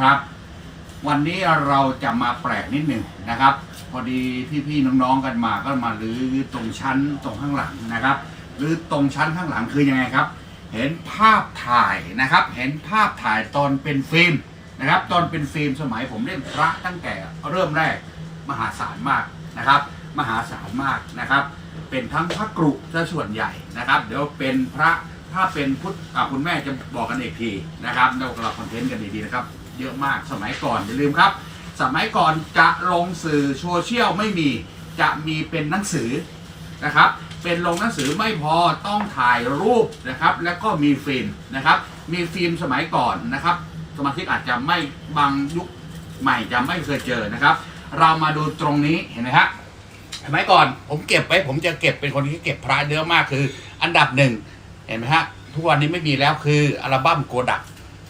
ครับ วันนี้เราจะมาแปลกนิดหนึ่งนะครับ พอดีพี่ๆน้องๆกันมาก็มาลือตรงชั้นตรงข้างหลังนะครับ หรือตรงชั้นข้างหลังคือยังไงครับ เห็นภาพถ่ายนะครับ เห็นภาพถ่ายตอนเป็นฟิล์มนะครับ ตอนเป็นฟิล์มสมัยผมเล่นพระตั้งแต่เริ่มแรกมหาศาลมากนะครับ มหาศาลมากนะครับ เป็นทั้งพระกรุซะส่วนใหญ่นะครับ เดี๋ยวเป็นพระ ถ้าเป็นพุทธอ่าคุณแม่จะบอกกันอีกทีนะครับแล้วเราคอนเทนต์กันดีๆนะครับ เยอะมากสมัยก่อนอย่าลืมครับ สมัยก่อนจะลงสื่อโซเชียลไม่มีจะมีเป็นหนังสือนะครับ เป็นลงหนังสือไม่พอต้องถ่ายรูปนะครับ แล้วก็มีฟิล์มนะครับ มีฟิล์มสมัยก่อนนะครับ สมาชิกอาจจะไม่บางยุคใหม่จะไม่เคยเจอนะครับ เรามาดูตรงนี้เห็นไหมฮะสมัยก่อนผมเก็บไว้ผมจะเก็บเป็นคนที่เก็บพระเยอะมากคือ อันดับหนึ่ง เห็นไหมฮะทุกวันนี้ไม่มีแล้วคืออัลบั้มโกดัก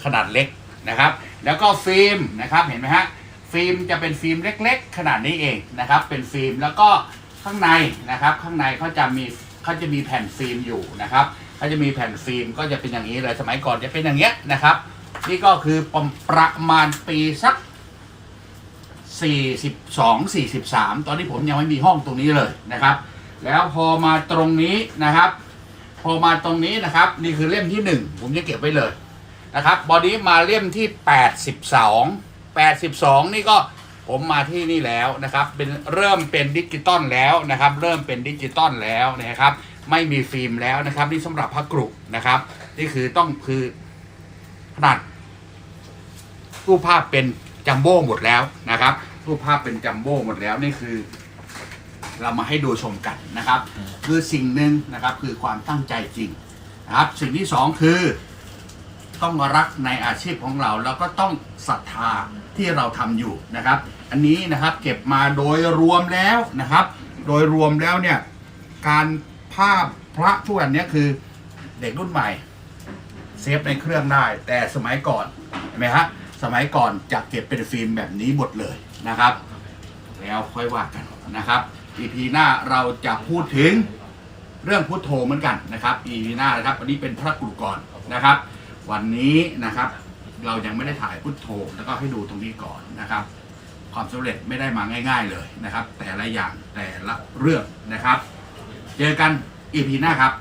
ขนาดเล็กนะครับ แล้วก็ฟิล์มนะครับเห็นไหมฮะฟิล์มจะเป็นฟิล์มเล็ก ๆ ขนาดนี้เองนะครับ เป็นฟิล์มแล้วก็ข้างในนะครับ ข้างในเขาจะมีเขาจะมีแผ่นฟิล์มอยู่นะครับเขาจะมีแผ่นฟิล์มก็จะเป็นอย่างนี้เลยสมัยก่อนจะเป็นอย่างเงี้ยนะครับ นี่ก็คือประประมาณปีสัก42 43 ตอนนี้ผมยังไม่มีห้องตรงนี้เลยนะครับ แล้วพอมาตรงนี้นะครับ พอมาตรงนี้นะครับ นี่คือเล่มที่ 1 ผมจะเก็บไว้เลยนะครับบอดี้มาเล่มที่ 82 82 นี่ก็ผมมาที่นี่แล้วนะครับ เป็นเริ่มเป็นดิจิตอลแล้วนะครับ เริ่มเป็นดิจิตอลแล้วนะครับ ไม่มีฟิล์มแล้วนะครับ นี่สำหรับพระกรุนะครับ นี่คือต้องคือขนาดรูปภาพเป็นจัมโบ้หมดแล้วนะครับ รูปภาพเป็นจัมโบ้หมดแล้วนี่คือ เรามาให้ดูชมกันนะครับ คือสิ่งหนึ่งนะครับคือความตั้งใจจริงนะครับ สิ่งที่สองคือต้องรักในอาชีพของเรา แล้วก็ต้องศรัทธาที่เราทำอยู่นะครับ อันนี้นะครับเก็บมาโดยรวมแล้วนะครับ โดยรวมแล้วเนี่ยการภาพพระทุกอันนี้คือเด็กรุ่นใหม่เซฟในเครื่องได้ แต่สมัยก่อนเห็นไหมฮะสมัยก่อนจะเก็บเป็นฟิล์มแบบนี้หมดเลยนะครับ แล้วค่อยว่ากันนะครับ EP หน้าเราจะพูดถึงเรื่องพุทโธเหมือนกันนะครับ EP หน้านะครับวันนี้เป็นพระกุรุกรนนะครับ วันนี้นะครับเรายังไม่ได้ถ่ายพุทโธแล้วก็ให้ดูตรงนี้ก่อนนะครับ ความสำเร็จไม่ได้มาง่าย ๆเลยนะครับ แต่ละอย่างแต่ละเรื่องนะครับ เจอกัน EP หน้าครับ